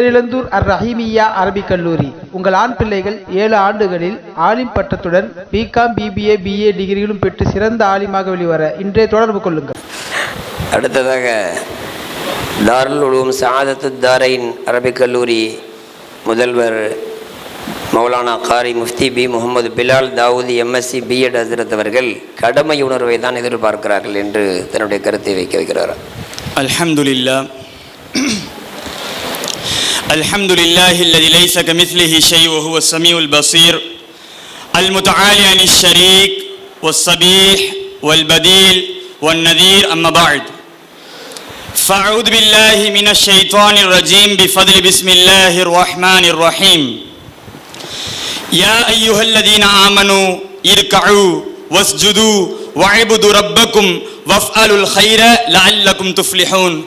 பேரிழந்தூர் அர் ரஹீமியா அரபிக் கல்லூரி. உங்கள் ஆண் பிள்ளைகள் ஏழு ஆண்டுகளில் ஆலிம் பட்டத்துடன் பிகாம் பிபிஏ பிஏ டிகிரிகளும் பெற்று சிறந்த ஆலிமாக வெளிவர இன்றைய தொடர்பு கொள்ளுங்கள். அடுத்ததாக தாருல் உலூம் சாதத்து தாரைன் அரபிக் கல்லூரி முதல்வர் மௌலானா காரி Mufti P. Muhammad Bilal Dawoodi MSc BEd ஹசரத் அவர்கள் கடமை உணர்வை தான் எதிர்பார்க்கிறார்கள் என்று தன்னுடைய கருத்தை வைக்க வைக்கிறார். அலமதுல்லா الحمد لله الذي ليس كمثله شيء وهو السميع البصير المتعالي عن الشريك والصبيح والبديل والنذير. أما بعد فأعوذ بالله من الشيطان الرجيم بفضل بسم الله الرحمن الرحيم. يا أيها الذين آمنوا اركعوا واسجدوا واعبدوا ربكم وافعلوا الخير لعلكم تفلحون.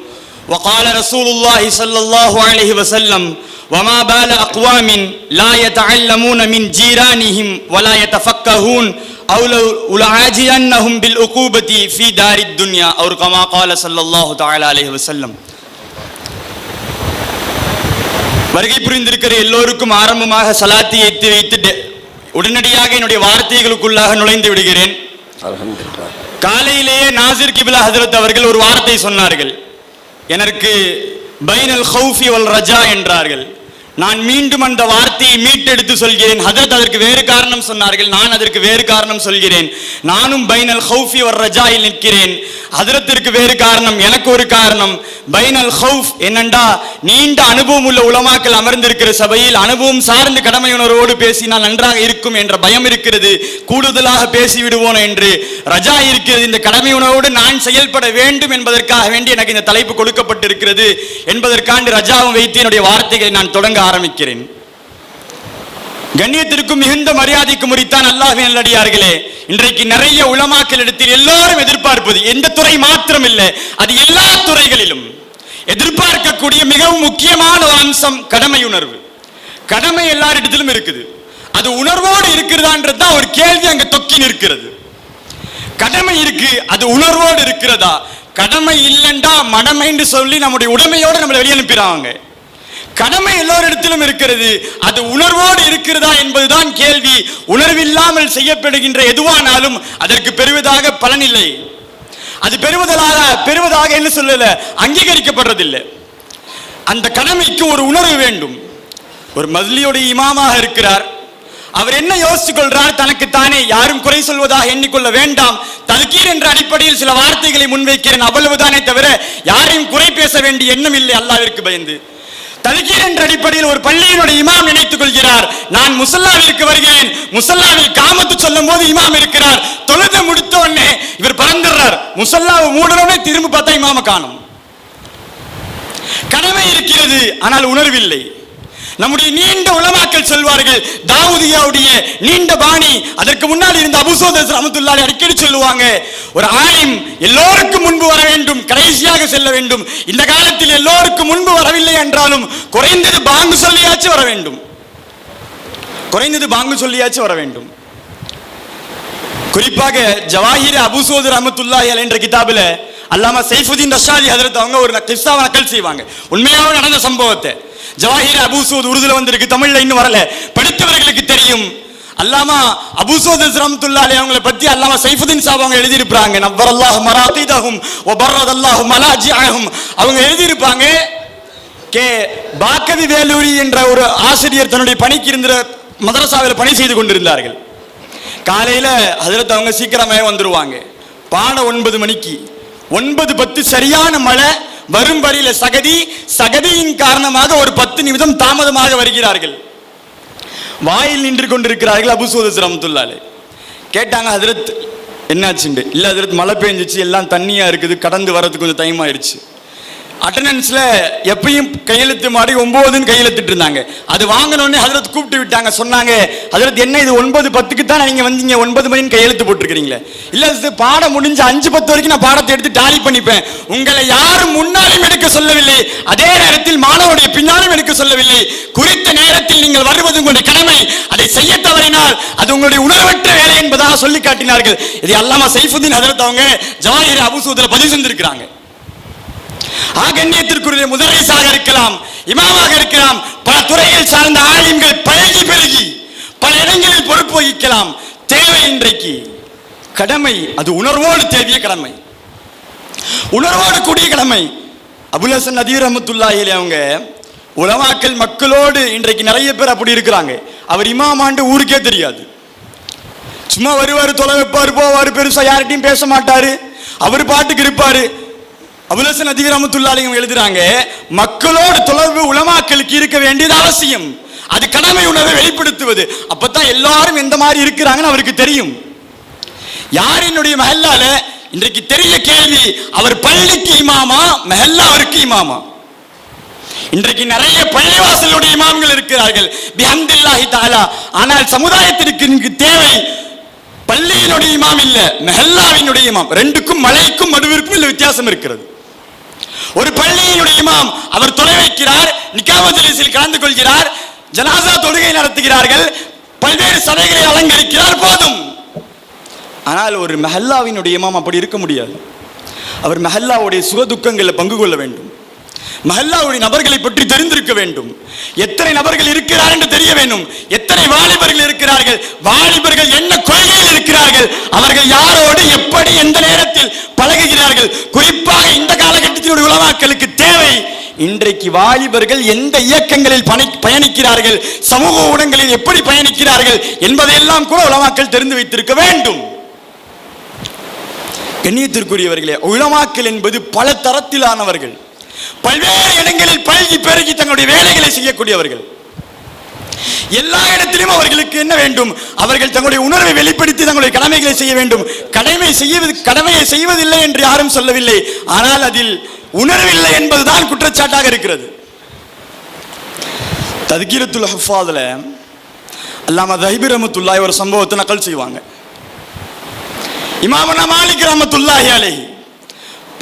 وقال رسول الله صلى الله عليه وسلم وما بال أقوام لا يتعلمون من جيرانهم ولا يتفقهون أو لو لعاجلنهم بالعقوبة في دار الدنيا أو كما قال صلى الله تعالى عليه وسلم வருகை புரிந்திருக்கிற எல்லோருக்கும் ஆரம்பமாக சலாத்தி ஏற்றி வைத்து டெ- உடனடியாக என்னுடைய வார்த்தைகளுக்குள்ளாக நுழைந்து விடுகிறேன் அல்ஹம்துலில்லாஹ் காலையிலேயே நாசிர் கிபிலா ஹஜரத் அவர்கள் ஒரு வார்த்தை சொன்னார்கள் எனக்கு பைனல் ஹவுஃபி வல் ரஜா என்றார்கள். நான் மீண்டும் அந்த வார்த்தையை மீட்டெடுத்து சொல்கிறேன். ஹஜரத் அதற்கு வேறு காரணம் சொன்னார்கள். நான் அதற்கு வேறு காரணம் சொல்கிறேன். நானும் பைனல் ஹவுஃபி ஒரு ரஜாயில் நிற்கிறேன். ஹதரத்திற்கு வேறு காரணம் எனக்கு ஒரு காரணம். பைனல் ஹவுஃப் என்னண்டா? நீண்ட அனுபவம் உள்ள உலமாக்கள் அமர்ந்திருக்கிற சபையில் அனுபவம் சார்ந்து கடமை உணர்வோடு பேசினால் நன்றாக இருக்கும் என்ற பயம் இருக்கிறது. கூடுதலாக பேசிவிடுவோம் என்று. ரஜா இருக்கிறது. இந்த கடமை உணர்வோடு நான் செயல்பட வேண்டும் என்பதற்காக வேண்டி எனக்கு இந்த தலைப்பு கொடுக்கப்பட்டிருக்கிறது. என்பதற்காண்டு ரஜாவும் வைத்து என்னுடைய வார்த்தைகளை நான் தொடங்க ஆரம்பிக்கிறேன். கண்ணியத்திற்கும் மிகுந்த மரியாதைக்கு முறித்தான் அல்லாஹ்வின் நல்லடியார்களே. இன்றைக்கு நிறைய உளமாக்கல் இடத்தில் எல்லாரும் எதிர்பார்ப்பது எந்த துறை மாத்திரம் இல்லை அது எல்லா துறைகளிலும். எதிர்பார்க்கக்கூடிய மிகவும் முக்கியமான ஒரு அம்சம் கடமை உணர்வு. கடமை எல்லாரிடத்திலும் இருக்குது. அது உணர்வோடு இருக்கிறதான்றது தான் ஒரு கேள்வி அங்க தொக்கி நிற்கிறது. கடமை இருக்கு அது உணர்வோடு இருக்கிறதா? கடமை இல்லைண்டா மடமைன்னு சொல்லி நம்முடைய உடமையோடு நம்மளை வெளியே அனுப்பிடுறாங்க கடமை எல்லோரிடத்திலும் இருக்கிறது. அது உணர்வோடு இருக்கிறதா என்பதுதான் கேள்வி. உணர்வில்லாமல் செய்யப்படுகின்ற எதுவானாலும் அதற்கு பெறுவதாக பலனில்லை. அது பெறுவதாக பெறுவதாக என்ன சொல்லல? அங்கீகரிக்கப்படுறதில்லை. அந்த கடமைக்கு ஒரு உணர்வு வேண்டும். ஒரு மதுலியோடைய இமாமாக இருக்கிறார். அவர் என்ன யோசித்துக் கொள்றார் தனக்கு தானே யாரும் குறை சொல்வதாக எண்ணிக்கொள்ள வேண்டாம். தல்கீர் என்ற அடிப்படையில் சில வார்த்தைகளை முன்வைக்கிறேன். அவ்வளவுதானே தவிர யாரையும் குறை பேச வேண்டிய எண்ணம் இல்லை. அல்லாவிற்கு பயந்து. தல்கீர் என்ற அடிப்படையில் ஒரு பள்ளியினுடைய இமாம் நினைத்துக் கொள்கிறார். நான் முசல்லாவிற்கு வருகிறேன். முசல்லாவில் காமத்து சொல்லும் போது இமாம் இருக்கிறார். தொழுது முடித்த உடனே இவர் பறந்துடுறார். முசல்லாவை மூடனே திரும்ப பார்த்தா இமாம காணும். கடமை இருக்கிறது ஆனால் உணர்வில்லை. நம்முடைய நீண்ட உலமாக்கள் சொல்வார்கள் தாவூதியாவுடைய நீண்ட பாணி அதற்கு முன்னால் இருந்த அபுசோதஸ் ரஹமத்துல்லாஹி அடிக்கடி சொல்லுவாங்க ஒரு ஆலிம் எல்லோருக்கும் முன்பு வர வேண்டும் கடைசியாக செல்ல வேண்டும் இந்த காலத்தில் எல்லோருக்கும் முன்பு வரவில்லை என்றாலும் குறைந்தது பாங்கு சொல்லியாச்சு வர வேண்டும். குறைந்தது பாங்கு சொல்லியாச்சு வர வேண்டும். குறிப்பாக ஜவாஹிர் அபுசோது ரஹமத்துல்லாஹி என்ற கிதாபில் அல்லாம சைஃபுதீன் ரஷாதி ஹதரத் அவங்க ஒரு கிறிஸ்தாவை நக்கல் செய்வாங்க. உண்மையாக நடந்த சம்பவத்தை. ஜவாஹிர் அபூசூத் உருதுல வந்திருக்கு. தமிழ்ல இன்னும் வரல. படித்தவர்களுக்கு தெரியும். அல்லாமா அபுசோத் ரஹமத்துல்லாஹி அவங்களை பத்தி அல்லாமா சைஃபுதீன் சாப் அவங்க எழுதியிருப்பாங்க. நவ்வரல்லாஹு மராத்தீதஹும் வ பர்ரதல்லாஹு மலாஜிஅஹும். அவங்க எழுதியிருப்பாங்க. கே பாக்கவி வேலூரி என்ற ஒரு ஆசிரியர் தன்னுடைய பணிக்கு இருந்த மதரசாவில் பணி செய்து கொண்டிருந்தார்கள். காலையில் ஹஜரத் அவங்க சீக்கிரமே வந்துருவாங்க. பாடம் ஒன்பது மணிக்கு. ஒன்பது பத்து சரியான மழை. வரும் வரையில சகதி சகதியின் காரணமாக ஒரு பத்து நிமிடம் தாமதமாக வருகிறார்கள். வாயில் நின்று கொண்டிருக்கிறார்கள் அபுசோதஸ் சிரமத்துள்ளாலே கேட்டாங்க ஹதரத் என்னாச்சுண்டு இல்ல ஹதரத் மழை பெஞ்சிச்சு எல்லாம் தண்ணியா இருக்குது கடந்து வர்றதுக்கு கொஞ்சம் டைம் ஆயிடுச்சு அட்டண்டன்ஸில் எப்பயும் கையெழுத்து மாடி ஒன்பதுன்னு கையெழுத்துட்டு இருந்தாங்க. அது வாங்கினோடனே அதில் கூப்பிட்டு விட்டாங்க. சொன்னாங்க அதில் என்ன இது? ஒன்பது பத்துக்கு தான் நீங்கள் வந்தீங்க? ஒன்பது மணின்னு கையெழுத்து போட்டிருக்கிறீங்களே. இல்லை இது பாடம் முடிஞ்சு அஞ்சு பத்து வரைக்கும் நான் பாடத்தை எடுத்து டாலி பண்ணிப்பேன். உங்களை யாரும் முன்னாலும் எடுக்க சொல்லவில்லை. அதே நேரத்தில் மாணவனுடைய பின்னாலும் எடுக்க சொல்லவில்லை. குறித்த நேரத்தில் நீங்கள் வருவது உங்களுடைய கடமை. அதை செய்ய தவறினால் அது உங்களுடைய உணர்வற்ற வேலை என்பதாக சொல்லி காட்டினார்கள். இது அல்லாமா சைஃபுதீன் அதில் அவங்க ஜவாஹிர் அபுசூதில் பதிவு செஞ்சிருக்கிறாங்க. ஆகண்யத்திற்குரிய முதலீசாக இருக்கலாம் இமாமாக இருக்கலாம் பல துறையில் சார்ந்த ஆலயங்கள் பழகி பெருகி பல இடங்களில் பொறுப்பு வகிக்கலாம். தேவை இன்றைக்கு. கடமை அது உணர்வோடு தேவிய கடமை. உணர்வோடு கூடிய கடமை. அபுலசன் நதீர் ரஹமத்துல்லாஹிலே அவங்க உலமாக்கல் மக்களோடு இன்றைக்கு நிறைய பேர் அப்படி இருக்கிறாங்க. அவர் இமாமாண்டு ஊருக்கே தெரியாது. சும்மா வருவார் தொலை வைப்பார் போவார் பெருசாக யார்கிட்டையும் பேச மாட்டார். அவர் பாட்டுக்கு இருப்பார். அபுலசன் அதிபர் ரமத்துல்லாலி எழுதுறாங்க மக்களோடு தொடர்பு உலமாக்களுக்கு இருக்க வேண்டியது அவசியம். அது கடமை உணர்வை வெளிப்படுத்துவது. அப்பதான் எல்லாரும் எந்த மாதிரி இருக்கிறாங்கன்னு அவருக்கு தெரியும். யார் என்னுடைய மஹல்லால? இன்றைக்கு தெரிய கேள்வி அவர் பள்ளிக்கு இமாமா மெஹல்லா அவருக்கு இமாமா? இன்றைக்கு நிறைய பள்ளிவாசலுடைய இமாம்கள் இருக்கிறார்கள். பிஹம்தில்லாஹி தாலா ஆனால் சமுதாயத்திற்கு தேவை பள்ளியினுடைய இமாம் இல்ல மெஹல்லாவினுடைய இமாம். ரெண்டுக்கும் மலைக்கும் மடுவிற்கும் இல்ல வித்தியாசம் இருக்கிறது. ஒரு பள்ளியினுடைய இமாம் அவர் தொலை வைக்கிறார் நிக்காமஜலிஸில் கலந்து கொள்கிறார் ஜனாசா தொழுகை நடத்துகிறார்கள் பல்வேறு சபைகளை அலங்கரிக்கிறார் போதும். ஆனால் ஒரு மெஹல்லாவினுடைய இமாம் அப்படி இருக்க முடியாது. அவர் மெஹல்லாவுடைய சுகதுக்கங்களில் பங்கு கொள்ள வேண்டும். மஹல்லாவுடைய நபர்களை பற்றி தெரிந்திருக்க வேண்டும். எத்தனை நபர்கள் இருக்கிறார் என்று தெரிய வேண்டும். எத்தனை வாலிபர்கள் இருக்கிறார்கள் வாலிபர்கள் என்ன கொள்கையில் இருக்கிறார்கள் அவர்கள் யாரோடு எப்படி எந்த நேரத்தில் பழகுகிறார்கள் குறிப்பாக இந்த காலகட்டத்தினுடைய உலமாக்களுக்கு தேவை. இன்றைக்கு வாலிபர்கள் எந்த இயக்கங்களில் பணி- பயணிக்கிறார்கள்? சமூக ஊடகங்களில் எப்படி பயணிக்கிறார்கள்? என்பதையெல்லாம் கூட உலமாக்கள் தெரிந்து வைத்திருக்க வேண்டும். கண்ணியத்திற்குரியவர்களே உலமாக்கல் என்பது பல தரத்திலானவர்கள். பல்வேறு இடங்களில் பழகி பெருகி தங்களுடைய வேலைகளை செய்யக்கூடியவர்கள். எல்லா இடத்திலும் அவர்களுக்கு என்ன வேண்டும்? அவர்கள் தங்களுடைய உணர்வை வெளிப்படுத்தி தங்களுடைய கடமைகளை செய்ய வேண்டும். கடமை செய்வது கடமையை செய்வதில்லை என்று யாரும் சொல்லவில்லை. ஆனால் அதில் உணர்வில்லை என்பதுதான் குற்றச்சாட்டாக இருக்கிறது. தத்கீரத்துல் ஹஃபாதுல அல்லாம தஹிபி ரஹமத்துல்லாஹி ஒரு சம்பவத்தை நக்கல் செய்வாங்க. இமாமனா மாலிக் ரஹமத்துல்லாஹி அலைஹி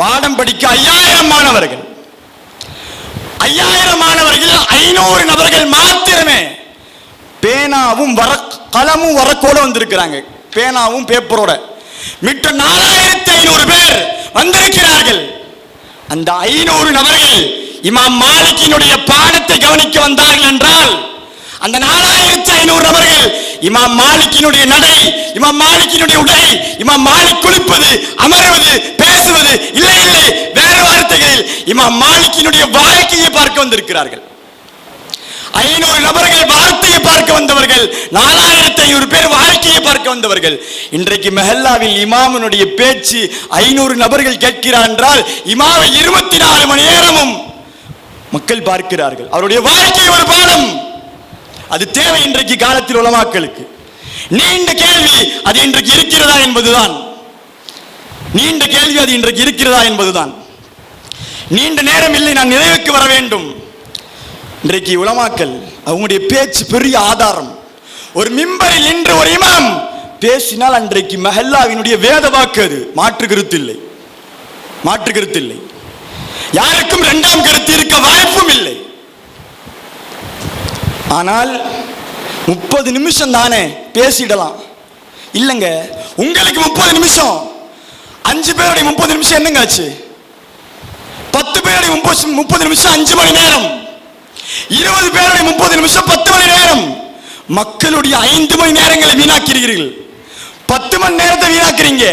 பாடம் படிக்க ஐயாயிரம் மாணவர்கள். ஐயாயிரம் மாணவர்கள் ஐநூறு நபர்கள் மாத்திரமே பேனாவும் வர கலமும் வரக்கோட வந்திருக்கிறாங்க. பேனாவும் பேப்பரோட மிட்ட நாலாயிரத்தி ஐநூறு பேர் வந்திருக்கிறார்கள். அந்த ஐநூறு நபர்கள் இமாம் மாலிக்கினுடைய பாடத்தை கவனிக்க வந்தார்கள் என்றால் அந்த நாலாயிரத்தி ஐநூறு நபர்கள் இமாம் மாலிக்கினுடைய நடை இமாம் மாலிக்கினுடைய உடை இமாம் மாலிக் குளிப்பது அமர்வது பேசுவது இல்லை இல்லை வேறு வார்த்தைகளில் இமாம் மாலிக்கினுடைய வாழ்க்கையை பார்க்க வந்திருக்கிறார்கள். ஐநூறு நபர்கள் வார்த்தையை பார்க்க வந்தவர்கள் நாலாயிரத்தி ஐநூறு பேர் வாழ்க்கையை பார்க்க வந்தவர்கள். இன்றைக்கு மெஹல்லாவில் இமாமனுடைய பேச்சு ஐநூறு நபர்கள் கேட்கிறார் என்றால் இமாவை இருபத்தி நாலு மணி நேரமும் மக்கள் பார்க்கிறார்கள். அவருடைய வாழ்க்கை ஒரு பாடம். அது தேவை இன்றைக்கு காலத்தில் உலமாக்களுக்கு. நீண்ட கேள்வி அது இன்றைக்கு இருக்கிறதா என்பதுதான். நீண்ட கேள்வி அது இன்றைக்கு இருக்கிறதா என்பதுதான். நீண்ட நேரம் இல்லை நான் நிறைவுக்கு வர வேண்டும். இன்றைக்கு உலமாக்கல் அவங்களுடைய பேச்சு பெரிய ஆதாரம். ஒரு மிம்பரில் நின்று ஒரு இமாம் பேசினால் அன்றைக்கு மெஹல்லாவினுடைய வேத வாக்கு அது. மாற்று கருத்து இல்லை மாற்று கருத்து இல்லை யாருக்கும் இரண்டாம் கருத்து இருக்க வாய்ப்பும் இல்லை. ஆனால் முப்பது நிமிஷம் தானே பேசிடலாம். இல்லைங்க உங்களுக்கு முப்பது நிமிஷம். அஞ்சு பேருடைய முப்பது நிமிஷம் என்னங்க ஆச்சு? பத்து பேருடைய முப்பது முப்பது நிமிஷம் அஞ்சு மணி நேரம். இருபது பேருடைய முப்பது நிமிஷம் பத்து மணி நேரம். மக்களுடைய ஐந்து மணி நேரங்களை வீணாக்கிறீர்கள் பத்து மணி நேரத்தை வீணாக்குறீங்க.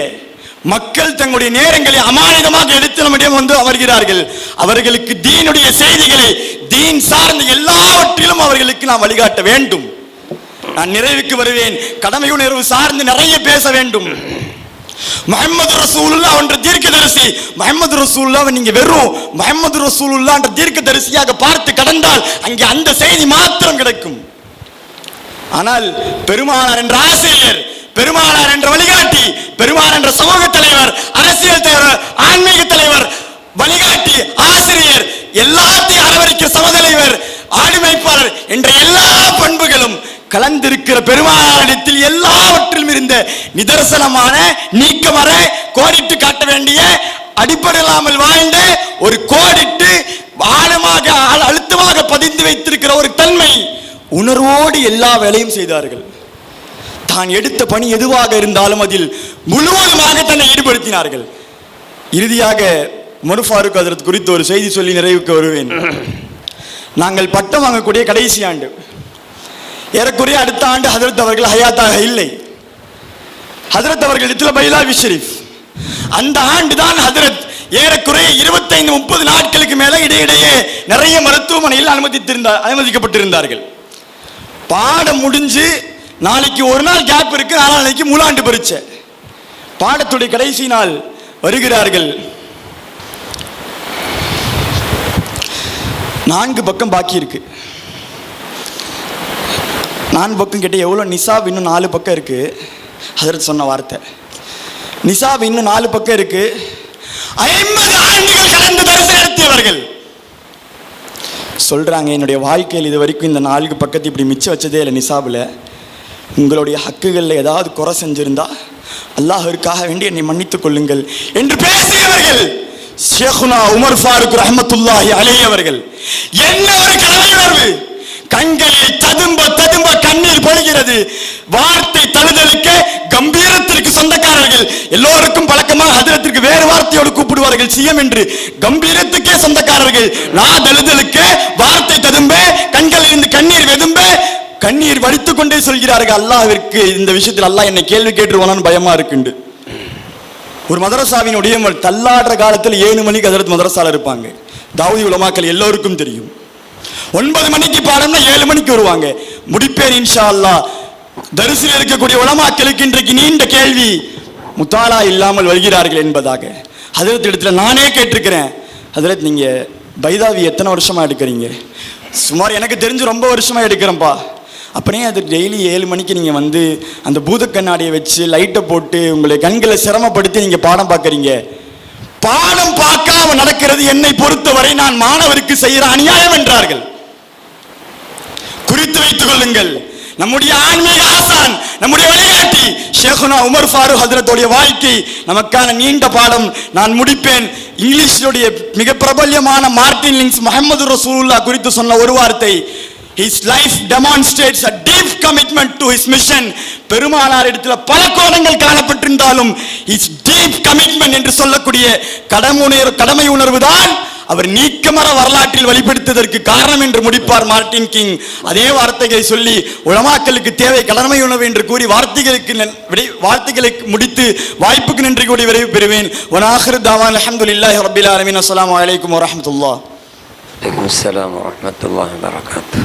மக்கள் தங்களுடைய நேரங்களை அமானிதமாக எடுத்து நம்மிடம் வந்து அவர்கிறார்கள் அவர்களுக்கு தீனுடைய செய்திகளை தீன் சார்ந்த எல்லாவற்றிலும் அவர்களுக்கு நாம் வழிகாட்ட வேண்டும். நான் நிறைவுக்கு வருவேன். கடமை உணர்வு சார்ந்து நிறைய பேச வேண்டும். முஹம்மது ரசூலுல்லா என்ற தீர்க்கதரிசி. முஹம்மது ரசூலுல்லாவை நீங்க வெறும் முஹம்மது ரசூலுல்லா என்ற தீர்க்க தரிசியாக பார்த்து கடந்தால் அங்கே அந்த செய்தி மாத்திரம் கிடைக்கும். ஆனால் பெருமானார் என்ற ஆசிரியர் பெருமானார் என்ற வழிகாட்டி பெருமானார் என்ற சமூக தலைவர் அரசியல் தலைவர் ஆன்மீக தலைவர் வழிகாட்டி ஆசிரியர் எல்லாத்தையும் அரவணைக்க சமதலைவர் ஆளுமைப்பாளர் என்ற எல்லா பண்புகளும் கலந்திருக்கிற பெருமாளிடத்தில் எல்லாவற்றிலும் இருந்த நிதர்சனமான நீக்கமர கோடிட்டு காட்ட வேண்டிய அடிப்படையில்லாமல் வாழ்ந்த ஒரு கோடிட்டு ஆழமாக அழுத்தமாக பதிந்து வைத்திருக்கிற ஒரு தன்மை உணர்வோடு எல்லா வேலையும் செய்தார்கள். தான் எடுத்த பணி எதுவாக இருந்தாலும் அதில் முழுவதுமாக தன்னை ஈடுபடுத்தினார்கள். இறுதியாக உமர் ஃபாரூக் ஹதரத் குறித்து ஒரு செய்தி சொல்லி நிறைவுக்கு வருவேன். நாங்கள் பட்டம் வாங்கக்கூடிய கடைசி ஆண்டு. ஏறக்குறைய அடுத்த ஆண்டு ஹதரத் அவர்கள் ஹயாத்தாக இல்லை. ஹதரத் அவர்கள் இத்துல பைலாவி ஷெரீஃப். அந்த ஆண்டு தான் ஹதரத் ஏறக்குறைய இருபத்தைந்து முப்பது நாட்களுக்கு மேல இடையிடையே நிறைய மருத்துவமனையில் அனுமதித்திருந்தார் அனுமதிக்கப்பட்டிருந்தார்கள். பாடம் முடிஞ்சு நாளைக்கு ஒரு நாள் கேப் இருக்கு நாளைக்கு மூலாண்டு பரீட்சை. பாடத்துடைய கடைசி நாள் வருகிறார்கள். நான்கு பக்கம் பாக்கி இருக்கு. நான்கு பக்கம் கிட்ட எவ்வளோ நிசாப் இன்னும் நாலு பக்கம் இருக்கு? அதற்கு சொன்ன வார்த்தை. நிசாப் இன்னும் நாலு பக்கம் இருக்கு. ஐம்பது ஆண்டுகள் கடந்து தரிசனம் நடத்தியவர்கள். சொல்றாங்க என்னுடைய வாழ்க்கையில் இது வரைக்கும் இந்த நான்கு பக்கத்தை இப்படி மிச்சம் வச்சதே இல்லை நிசாபில். உங்களுடைய ஹக்குகளில் ஏதாவது குறை செஞ்சிருந்தா அல்லாஹிற்காக வேண்டி என்னை மன்னித்துக் கொள்ளுங்கள் என்று பேசியவர்கள். ஷேகுனா உமர் ஃபாருக் ரஹமத்துல்லாஹி அலையவர்கள் என்ன ஒரு கலவை உணர்வு கண்களில் ததும்ப ததும்ப கண்ணீர் பொழிகிறது. வார்த்தை தழுதலுக்க கம்பீரத்திற்கு சொந்தக்காரர்கள். எல்லோருக்கும் பழக்கமா அதிரத்திற்கு வேறு வார்த்தையோடு கூப்பிடுவார்கள். சிஎம் என்று. கம்பீரத்துக்கே சொந்தக்காரர்கள். நான் தழுதலுக்க வார்த்தை ததும்ப கண்களில் இருந்து கண்ணீர் வெதும்ப கண்ணீர் வடித்துக் கொண்டே சொல்கிறார்கள். அல்லாவிற்கு இந்த விஷயத்தில் அல்லாஹ் என்னை கேள்வி கேட்டுருவானான்னு பயமா இருக்குண்டு. ஒரு மதரசாவினுடைய ஒரு தள்ளாடுற காலத்தில் ஏழு மணிக்கு அதிரத்து மதரசால இருப்பாங்க. தாவூதி உலமாக்கள் எல்லோருக்கும் தெரியும். ஒன்பது மணிக்கு பாடம்னா ஏழு மணிக்கு வருவாங்க. முடிப்பேன் இன்ஷா அல்லாஹ் தரிசில் இருக்கக்கூடிய உலமாக்களுக்கு இன்றைக்கு நீண்ட கேள்வி. முத்தாலா இல்லாமல் வருகிறார்கள் என்பதாக. அதிரத்து இடத்துல நானே கேட்டிருக்கிறேன். அதிரத் நீங்க பைதாவி எத்தனை வருஷமா எடுக்கிறீங்க? சுமார் எனக்கு தெரிஞ்சு ரொம்ப வருஷமா எடுக்கிறேன்ப்பா. அப்படியே அது டெய்லி ஏழு மணிக்கு நீங்கள் வந்து அந்த பூத கண்ணாடியை வச்சு லைட்டை போட்டு உங்களை கண்களை சிரமப்படுத்தி நீங்கள் பாடம் பார்க்குறீங்க. பாடம் பார்க்காம நடக்கிறது என்னை பொறுத்தவரை நான் மாணவருக்கு செய்கிற அநியாயம் என்றார்கள். குறித்து வைத்துக் கொள்ளுங்கள். நம்முடைய ஆன்மீக ஆசான் நம்முடைய வழிகாட்டி ஷேகுனா உமர் ஃபாரூக் ஹதரத்துடைய வாழ்க்கை நமக்கான நீண்ட பாடம் நான் முடிப்பேன். இங்கிலீஷுடைய மிக பிரபல்யமான மார்டின் லிங்ஸ் முகமது ரசூல்லா குறித்து சொன்ன ஒரு வார்த்தை his life demonstrates a deep commitment to his mission பெருமானார் இடத்துல பல கோணங்கள் காணப்படும் இருந்தாலும் இஸ் டீப் கமிட்மெண்ட் என்று சொல்லக்கூடிய கடமை கடமை உணர்வு தான் அவர் நீக்கமர வரலாற்றில் வெளிப்படுத்ததற்கு காரணம் என்று முடிப்பார் மார்டின் கிங். அதே வார்த்தைகளை சொல்லி உளமாக்கலுக்கு தேவை கடமை உணவு என்று கூறி வார்த்தைகளுக்கு வார்த்தைகளை முடித்து வாய்ப்புக்கு நின்று கூடி விரைவு பெறுவேன். ஒனாஹர் தாவான் அஹமது இல்லாஹி ரபில் அலமின் அஸ்லாம் வலைக்கம் வரமத்துல்லா அலைக்கும் வரமத்துல்லாஹ்